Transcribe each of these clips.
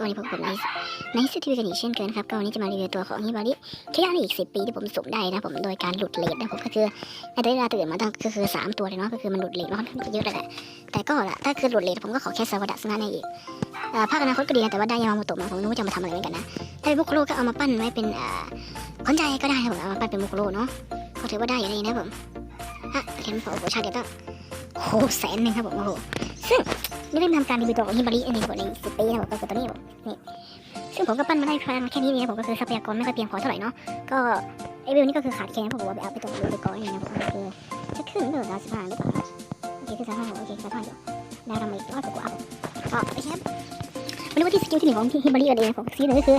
ผมในในสตูดิโอกันอีกเช่นเคยนะครับก็วันนี้จะมารีวิวตัวของฮิบาริขยะในอีก 10 ปีที่ผมสุ่มได้นะผมโดยการหลุดเลทนะผมก็คือในเวลาตื่นมาตั้งก็คือ 3 ตัวเลยเนาะก็คือมันหลุดเลทมาค่อนข้างเยอะเลยแหละแต่ก็ละถ้าคือหลุดเลทผมก็ขอแค่ซาวดัสนะในอีกภาคอนาคตก็ดีนะแต่ว่าได้ยามาโมโตะมาผมไม่รู้จะมาทำอะไรเหมือนกันนะถ้าเป็นมุคุโรก็เอามาปั้นไว้เป็นเอ่อขนใจก็ได้ครับผมเอามาปั้นเป็นมุคุโรเนาะก็ถือว่าได้อยู่ดีนะผมฮะเห็นผมโอ้ชาเดียวตั้งโอ้โหแสนหนึ่งครับผมโอ้โห ซึ่งนี่ได้ทำการรีวิวตัวของฮิบาริอันนี้ผมในสิบปีนะผมก็คือตัวนี้ผมนี่ซึ่งผมก็ปั้นมาได้แค่แค่นี้นี่นะผมก็คือทรัพยากรไม่ค่อยเพียงพอเท่าไหร่เนาะก็ไอวิวนี่ก็คือขาดแคลนผมว่าไปเอาไปตัวรีวิวไปก่อนนี่นะผมก็คือจะขึ้นเรื่อดาวสิบห้าหรือเปล่าโอเคคือสิบห้าโอเคสิบห้าอยู่ดาวทำมาอีกร้อยกว่าก็โอเคครับวันนี้ว่าที่สกิลที่หนึ่งของฮิบาริเลยผมสกิลหนึ่งก็คือ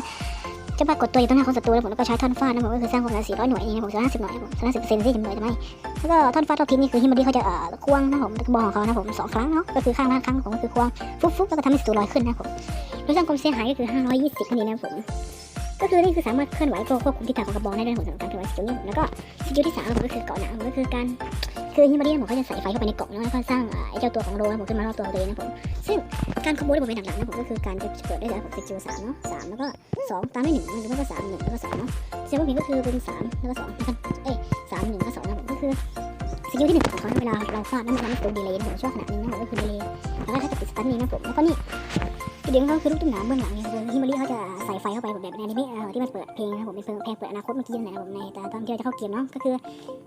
จะปรากฏตัวอยู่ตรงหน้าของศัตรูแล้วผมแล้วก็ใช้ท่อนฟาดนะผมก็คือสร้างความเสียร้อยหน่วยนี่นะผมสร้างห้าสิบหน่วยนะผมสร้างห้าสิบเปอร์เซ็นต์ที่จำเลยใช่ไหมแล้วก็ท่อนฟาดทอนทิ้งนี่คือฮิมบอดี้เขาจะเอ่อควงนะผมกระบอกของเขานะผมสองครั้งเนาะก็คือข้างละครั้งของผมก็คือควงฟุ๊บฟุ๊บแล้วก็ทำให้ศัตรูลอยขึ้นนะผมโดยสร้างความเสียหายก็คือ520คะแนนนะผม ก็คือนี่คือสามารถเคลื่อนไหวตัวควบคุมทิศทางของกระบอกได้ด้วยผมสำหรับการเคลื่อนไหวสกิลนี้แล้วก็สกิลที่สามผมก็คือเกาะหนังผมก็คือการคือฮิมบอดี้ผมเขาจะใส่ไฟเข้าไปในเกาะนะแล้วก็สร้างไอ้เจ้าตัวของโรนผมขึ้นมารอบตัวตัวเองนะผมซึ่งการคอมโบที่ผมเป็นหลักๆนะผมก็คือการจะเปิดได้แล้วผมสกิลสามเนาะสามแล้วก็สองตามด้วยหนึ่งหรือว่าก็สามหนึ่งแล้วก็สองเนาะเซลล์ผิดก็คือเป็นสามแล้วก็สองแล้วก็เอ้ยสามหนึ่งแล้วก็สองนะผมก็คือสกิลที่หนึ่งของเขาเวลาเราฟาดนั่นมันทำให้ตัวดีเลยนะผมช่วงขนาดนี้นะผมก็คือดีเลยแล้วก็ถ้าจะติดสตันนี้นะผมแล้วก็นี่ จุดเด่นของเขาคือลูกตุ้มหนามเบื้องหลังเนี่ยคือฮิมบริเขาจะใส่ไฟเข้าไปแบบในอนิเมะที่มันเปิดเพลงนะผมเป็นเพลงเพลงเปิดอนาคตเมื่อกี้นั่นแหละผมในแต่ตอนที่เราจะเข้าเกมเนาะก็คือ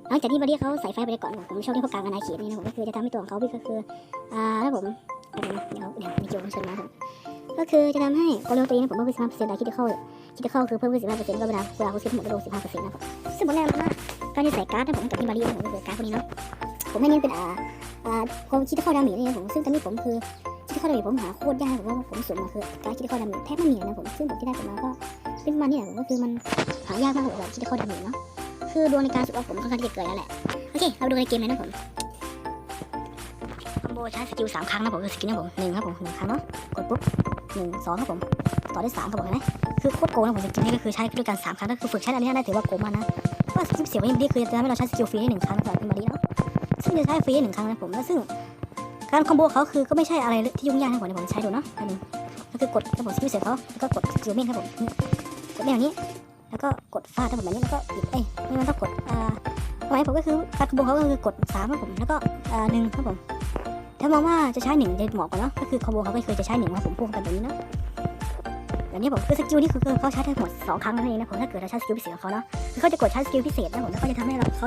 หลังจากที่ฮิมบริเขาใส่ไฟไปก่อนผมชอบที่พวกกลางกับนายขีดนี่นะผมก็คือจะทำให้ตัวของเขาก็คืออ่าแล้วผมเดี๋ยวเดี๋ยวเดี๋ยวมีโจมชนมาผมก็คือจะทำให้โกเลโอตัวนี้นะผมเพิ่มขึ้นสิบห้าเปอร์เซ็นต์แต่คิดจะเข้าคิดจะเข้าคือเพิ่มขึ้นสิบห้าเปอร์เซ็นต์ก็เวลาเวลาเขาซื้อทั้งหมดก็โดนสิบห้าเปอร์เซ็นต์นะผมซึ่งผมแนะนำว่าการที่ใส่การ์ดนะผมกับฮิมบรินะผมก็คือการ์ดพวกนี้เนาะผมให้เน้นเป็นอ่าอ่าผมคิดเข้อดาเมจนี่นะผมซึ่งตอนนี้ผมคือ คิดข้อดาเมจผมหาโคตรยากผมว่าผมสุ่มมาคือการคิดข้อดาเมจแทบไม่มีนะผมซึ่งผมที่ได้ผมมาก็เป็นมาณนี้แหละผมก็คือมันหายากมากผมแบบคิดข้อดาเมจเนาะคือดวงในการสุ่มผมค่อนข้างที่จะเกิดแล้วแหละโอเคเราดูในเกมเลยนะผมคอมโบใช้สกิลสามครั้งนะผมคือสกิลนะผมหนึ่งครับผมหนึ่งครั้งเนาะกดปุ๊บหนึ่งสองครับผมต่อได้สามครับผมเห็นไหมคือโคตรโกงนะผมสกิลนี้ก็คือใช้ด้วยกันสามครั้งก็คือฝึกใช้อันนี้ได้ถือว่าโกงมากนะเพราะว่าสกิลเสียงนี่คือจะทำให้เราใช้สกิลฟรีได้หนึ่งครั้งสำหรับเป็นบารีเนาะซึ่งจะใช้ฟรีหนึ่งครั้งนะผมแล้วซึ่ง การคอมโบเขาคือก็ไม่ใช่อะไรที่ยุ่งยากนะผมเดี๋ยวผมใช้ดูเนาะอันหนึงก็คือกดครับผมสกิลเสร็จเขาแล้วก็กดสกิลเมนครับผมกดเมนอย่างนี้ แล้วก็กดฟาดครับผมแบบนี้แล้วก็ปิดเอ้ยไม่มันต้องกดอ่าหมายผมก็คือการคอมโบเขาก็คือกดสามครับผมแล้วก็อ่าหนึ่งครับผมถ้ามองว่าจะใช้หนึ่งจะเหมาะกว่าเนาะก็คือคอมโบเขาก็คือจะใช้หนึ่งครับผมพุ่งกันแบบนี้เนาะแบบนี้ผมคือสกิลนี่คือเขาใช้ทั้งหมดสองครั้งนั่นเองนะผมถ้าเกิดเราใช้สกิลพิเศษของเขาเนาะคือเขาจะกดใช้สกิลพิเศษนะผมแล้วก็จะทำให้เราเขา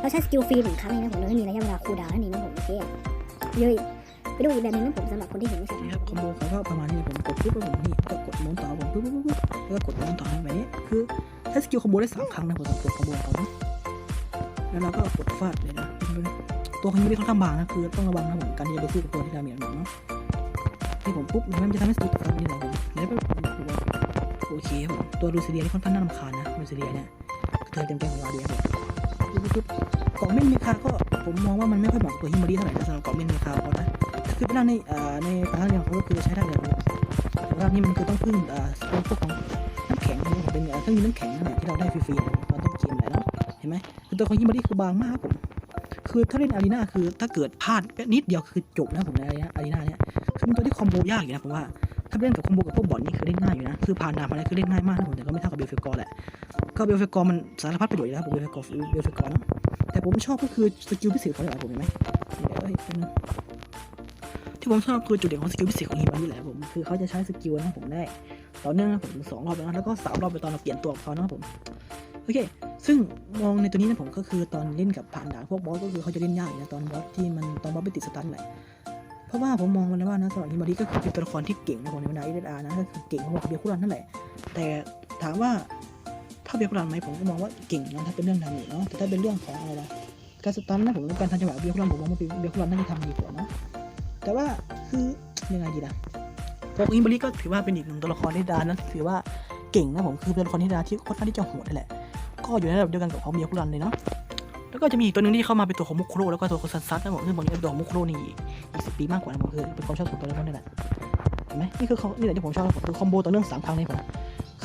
เราใช้สกิลฟรีหนึ่งครั้งเองนะผมแล้วมีระยะเวลาคูลดาวน์นั่นเองนะผมโอเค เยอะอีกไปดูอีกแบบหนึงนะผมสำหรับคนที่เห็นไม่ชัดนะครับคอมโบเขาก็ประมาณนี้เลยผมกดปุ๊บแล้วผมนี่ก็กดหมุนต่อผมปุ๊บปุ๊บปุ๊บแล้วก็กดหมุนต่อแบบนี้คือถ้าสกิลคอมโบได้สามครั้งนะผมจะกดคอมโบเขาแล้วเราก็กดฟาดเลยนะตัวคนนี้ค่อนข้างบางนะคือต้องระวังนะผมการที่จะไปสู้กับตัวที่ดาเมจหน่อยเนาะที่ผมปุ๊บมันจะทำให้สกิลฟาดนี่แหละผมแล้วก็โอเคผมตัวดูซีเรียนี่ค่อนข้างน่ารำคาญนะดูซีเรียเนี่ยเธอเต็มแก้มของเราเดียผม ปุ๊บปุ๊บกล่องเม่นมีคาก็ผมมองว่ามันไม่ค่อยเหมาะกับตัวฮิมบอดี้เท่าไหร่นะสำหรับกล่องเม่นมีคาเขานะคือไปนั่งในเอ่อในพนักงานเขาก็คือใช้ได้เลยครับแต่ว่านี่มันคือต้องพึ่งเอ่อพวกของน้ำแข็งนะเป็นเครื่องยิงน้ำแข็งนั่นแหละที่เราได้ฟรีๆนะตอนต้นเกมแหละเนาะเห็นไหมคือตัวของฮิมบอดี้คือบางมากครับผมคือถ้าเล่นอารีนาคือถ้าเกิดพลาดนิดเดียวคือจบนะผมในอารีนาอารีนาเนี่ยคือเป็นตัวที่คอมโบยากอยู่นะผมว่าถ้าเล่นกับคอมโบกับพวกบอลนี่คือเล่นง่ายอยู่นะคือผ่านด่านมาอะไรคือเล่นง่ายมากนะผมแต่ก็ไม่เท่ากับเบลเฟกอร์แหละ ก็เบลเฟกอร์มันสารพัดประโยชน์อยู่แล้วผมเบลเฟกอร์เบลเฟกอร์นะแต่ผมชอบก็คือสกิลพิเศษเขาอย่างผมเห็นไหมเดี๋ยวเอ้ยเป็นที่ผมชอบคือจุดเด่นของสกิลพิเศษของฮิมานี่แหละผมคือเขาจะใช้สกิลนะผมได้ต่อเนื่องนะผมสองรอบแล้วนะแล้วก็สามรอบไปตอนเราเปลี่ยนตัวของเขานะครับผมโอเค ซึ่งมองในตัวนี้นะผมก็คือตอนเล่นกับผ่านด่านพวกบอสก็คือเขาจะเล่นยากอยู่นะตอนบอสที่มันตอนบอสไปติดสตันแหละเพราะว่าผมมองมันแล้วว่านะสำหรับฮิมาริก็คือเป็นตัวละครที่เก่งนะผมในบรรดาเอเดอาร์นะก็คือเก่งพอๆกับเบียร์คุรันนั่นแหละแต่ถามว่า ถ้าเบียร์คุรันไหมผมก็มองว่าเก่งนะถ้าเป็นเรื่องดาเมจเนาะแต่ถ้าเป็นเรื่องของอะไรล่ะการสตันนะผมการทันจังหวะเบียร์คุรันผมมองว่าเบียร์คุรันน่าจะทำดีกว่าเนาะแต่ว่าคือยังไงดีนะพวกอิมบริก็ถือว่าเป็นอีกหนึ่งตัวละครที่ดานะถือว่าเก่งนะผมคือเป็นตัวละครที่ดาที่ค่อนข้างที่จะโหดนั่นแหละ ก็อยู่ในระดับเดียวกันกับของเมียคุรันเลยเนาะแล้วก็จะมีอีกตัวหนึ่งที่เข้ามาเป็นตัวของมุคุโรแล้วก็ตัวของซันซัตนะผมซึ่งผมเป็นตัวของมุคุโรนี่อีกสิบปีมากกว่านะผมคือเป็นความชอบส่วนตัวแล้วนี่แหละเห็นไหมนี่คือเขานี่แหละที่ผมชอบผมคือคอมโบต่อเนื่องสามครั้งในผม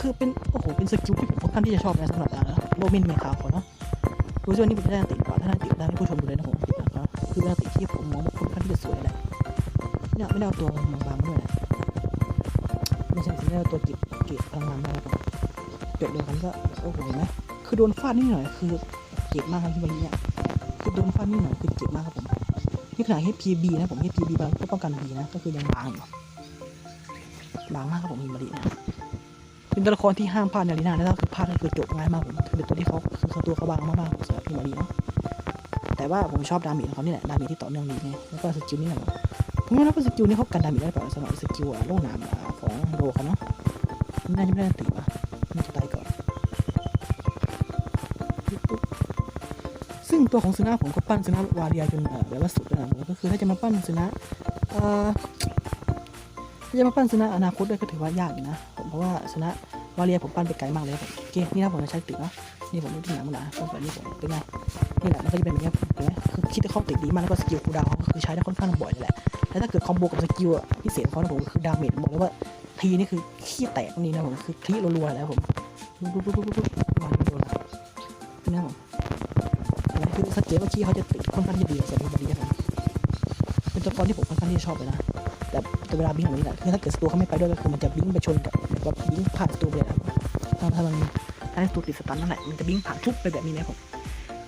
คือเป็น โอ้โห เป็นสกิลที่ผมค่อนข้างที่จะชอบนะสำหรับดานะโรมินเมคาเขาเนาะดูซิว่านี่เป็นได้ติดกว่าถ้าได้ติดได้ให้ผู้ชมดูเลยนะผมติดนะครับคือเป็นติดที่ผมมองว่าค่อนข้างที่จะสวยแหละเนี่ยไม่ได้เอาตัวบางๆมาด้วยนะไม่ใช่สิ่งที่เราตัวเก็บเก็บพลังงานมาแล้วครับจดเดียวกันก็โอ้โหเห็นไหมคือโดนฟาดนิดหน่อยคือเจ็บมากครับที่วันนี้เนี่ยคือโดนฟาดนิดหน่อยคือเจ็บมากครับผมนี่ขนาด HPB นะผม HPB บางก็ป้องกันดีนะก็คือยังบางอยู่บางมากครับผมฮิมารินะ เป็นตัวละครที่ห้ามพลาดในอารีนานะถ้าคือพลาดก็คือจบง่ายมากผมคือเป็นตัวที่เขาคือเขาตัวเขาบางมากๆสำหรับฮิมาริเนาะแต่ว่าผมชอบดาเมจของเขานี่แหละดาเมจที่ต่อเนื่องดีไงแล้วก็สกิลนี่แหละผมไม่รู้ว่าสกิลนี้เขากันดาเมจได้เปล่าสำหรับสกิลโล่หนามของโรเขาเนาะน่าจะไม่ได้ติดว่ะน่าจะตายก่อนซึ่งตัวของซึนะผมก็ปั้นซึนะวาเรียจนแบบว่าสุดแล้วก็คือถ้าจะมาปั้นซึนะเอ่อ จะมาปั้นซึนะอนาคตด้วยก็ถือว่ายากอยู่นะผมเพราะว่าซึนะวาเรียผมปั้นไปไกลมากเลยผมโอเคนี่นะผมจะใช้ติดเนาะนี่ผมดูที่หนังมันนะต้องแบบนี้ผมเป็นไงนี่แหละมันก็จะเป็นแบบนี้เห็นไหมคือคิดว่าเขาติดดีมากแล้วก็สกิลคูดาวเขาก็คือใช้ได้ค่อนข้างบ่อยเลยแหละแล้วถ้าเกิดคอมโบกับสกิลพิเศษของเขานะผมคือดาเมจบอกเลยว่าทีนี่คือขี้แตกนี้นะผมคือทีรัวๆแล้วผมปุ๊บปุ๊บปุ๊บปุ๊บปุ๊บวาโดนแล้วนี่นะผมคือสังเกตว่าขี้เขาจะติดค่อนข้างที่ดีสำหรับบริการเป็นตัวละครที่ผมค่อนข้างที่ชอบเลยนะ เวลาบิงแบบนี้แหละคือถ้าเกิดตัวเขาไม่ไปด้วยก็คือมันจะบิงไปชนกับแบบบิงผ่านตัวไปเลยนะถ้าถ้ามันถ้าตัวติดสตันนั่นแหละมันจะบิงผ่านทุบไปแบบนี้นะผม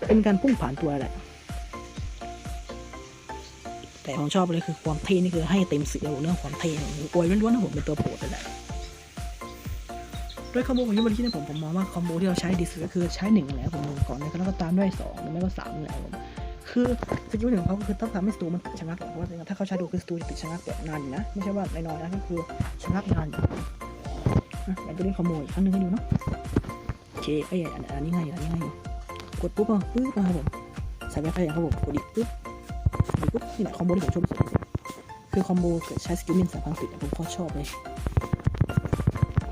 เป็นการพุ่งผ่านตัวแหละแต่ผมชอบเลยคือความเท่นี่คือให้เต็มสิบเลยเรื่องความเท่อวยล้วนๆนะผมเป็นตัวโปรดเลยแหละด้วยคอมโบของยูบริที่นี่ยผมผมมองว่าคอมโบที่เราใช้ดีสุดก็คือใช้หนึ่งแหละผมมองก่อนแล้วก็ตามด้วยสองหรือไม่ก็สามแหละผม คือสกิลหนึ่งของเขาก็คือต้องทำให้สตูมันชะงักเพราะว่าถ้าเขาใช้ดูคือสตูจะติดชะงักแบบนานอยู่นะ ไม่ใช่ว่าน้อยๆนะก็คือชะงักนานอยู่นะแต่ตัวนี้คอมโบอีกครั้งหนึงให้ดูเนาะโอเคไอ้ยอันอันนี้ง่ายอยู่อันนี้ง่ายอยู่กดปุ๊บอะปึ๊บนะครับผมใส่ไปไปครับผมกดอีกปุ๊บปุ๊บนี่แหละคอมโบที่ผมชอบที่สุดคือคอมโบเกิดใช้สกิลมินสามพันติดผมโคตรชอบเลย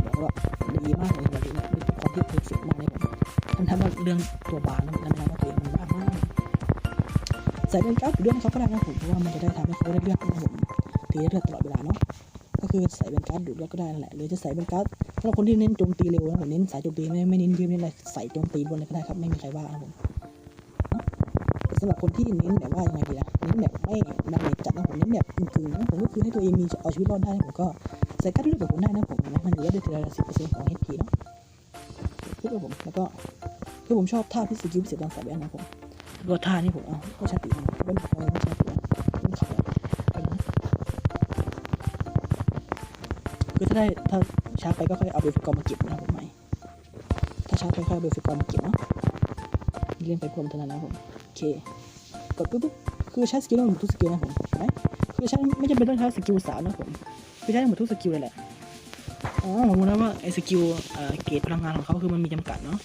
บอกว่าดีมากเลยวันนี้ความที่เพอร์เฟกต์มากเลยผมมันทำให้เรื่องตัวบานแล้วมันทำให้ตัวเองมันบ้ามาก ใส่เป็นการ์ดอยู่ด้วยนะครับก็ได้นะผมเพราะว่ามันจะได้ทำให้เขาได้เลือดนะผมตีเลือดตลอดเวลาเนาะก็คือใส่เป็นการดูดเลือดก็ได้นั่นแหละหรือจะใส่เป็นการสำหรับคนที่เน้นโจมตีเร็วนะผมเน้นสายโจมตีไม่ไม่เน้นยืมเน้นอะไรใส่โจมตีบนเลยก็ได้ครับไม่มีใครว่าครับผมสำหรับคนที่เน้นแบบว่ายังไงดีนะเน้นแบบไม่ดาเมจจัดนะผมเน้นแบบกึ่งๆนะผมก็คือให้ตัวเองมีเอาชีวิตรอดได้นะผมก็ใส่การ์ดด้วยแบบผมได้นะผมนะมันเหลือได้ทีละสิบเปอร์เซ็นต์ของ HP เนาะพูดกับผมแล้วก็คือผมชอบท่าพิสกิลพิเศษตอนใส่แว่นนะผม แล้วก็ท่านี่ผมเอาก็ใช้ตินะเว้นเอาก็ช้ตินะเว้นไปนะคือถ้าได้ถ้าช้าไปก็ค่อยเอาเบลฟิกอมมาเก็บนะผมใหมถ้าช้าไปค่อยเอาเบลฟิกอมมาเก็บเนาะเล่นไปพร้อมเท่านั้นนะผมโอเคกดปุ๊บปุ๊บคือใช้สกิลได้หมดทุกสกิลนะผมเห็นไหมคือใช้ไม่จำเป็นต้องใช้สกิลสามนะผมคือใช้ได้หมดทุกสกิลเลยแหละอ๋อผมรู้แล้วว่าไอ้สกิลเอ่อเกรดพลังงานของเขาคือมันมีจำกัดเนาะ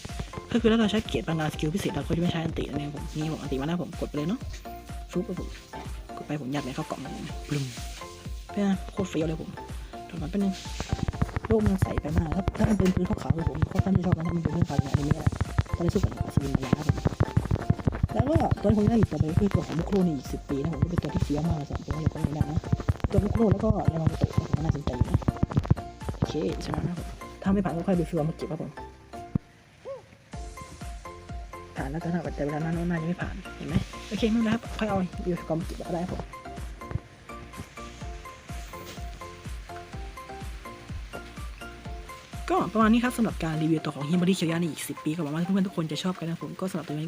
ก็คือถ้าเราใช้เกรดพลังงานสกิลพิเศษเราก็จะไม่ใช้อันตินั่นเองผมนี่ผมอันติมาแล้วผมกดไปเลยเนาะฟุ๊บไปผมกดไปผมยัดไปเข้ากล่องเลยปลุมเป็นไงโคตรเฟี้ยวเลยผมตอนนั้นเป็นงโลกมันใสไปมากถ้าถ้ามันเป็นพื้นขาวๆเลยผมค่อนข้างที่ชอบนะถ้ามันเป็นพื้นขาวอย่างนี้แหละก็เลยสู้กับอัศวินมายาครับแล้วก็ตัวที่ผมได้อีกต่อไปคือตัวของมุกโครนี่อีกสิบปีนะผมก็เป็นตัวที่เฟี้ยวมากสำหรับตัวนี้ก็ไม่ได้นะตัวมุกโครแล้วก็ยามาโตกน่าสนใจนะโอเคชนะนะครับถ้าไม่ผ่านก็ค่อยไปฟิวมาเก็บครับผม ผ่านแล้วกันนะแต่เวลานั้นน่าจะไม่ผ่านเห็นไหมโอเคไม่เป็นไรครับค่อยเอาฟิวกอมก็บก็ได้ครับผมก็ประมาณนี้ครับสำหรับการรีวิวตัวของฮิมบอดี้เคียวยาในอีก 10 ปีก็หวังว่าเพื่อนๆทุกคนจะชอบกันนะผมก็สำหรับตัวนี้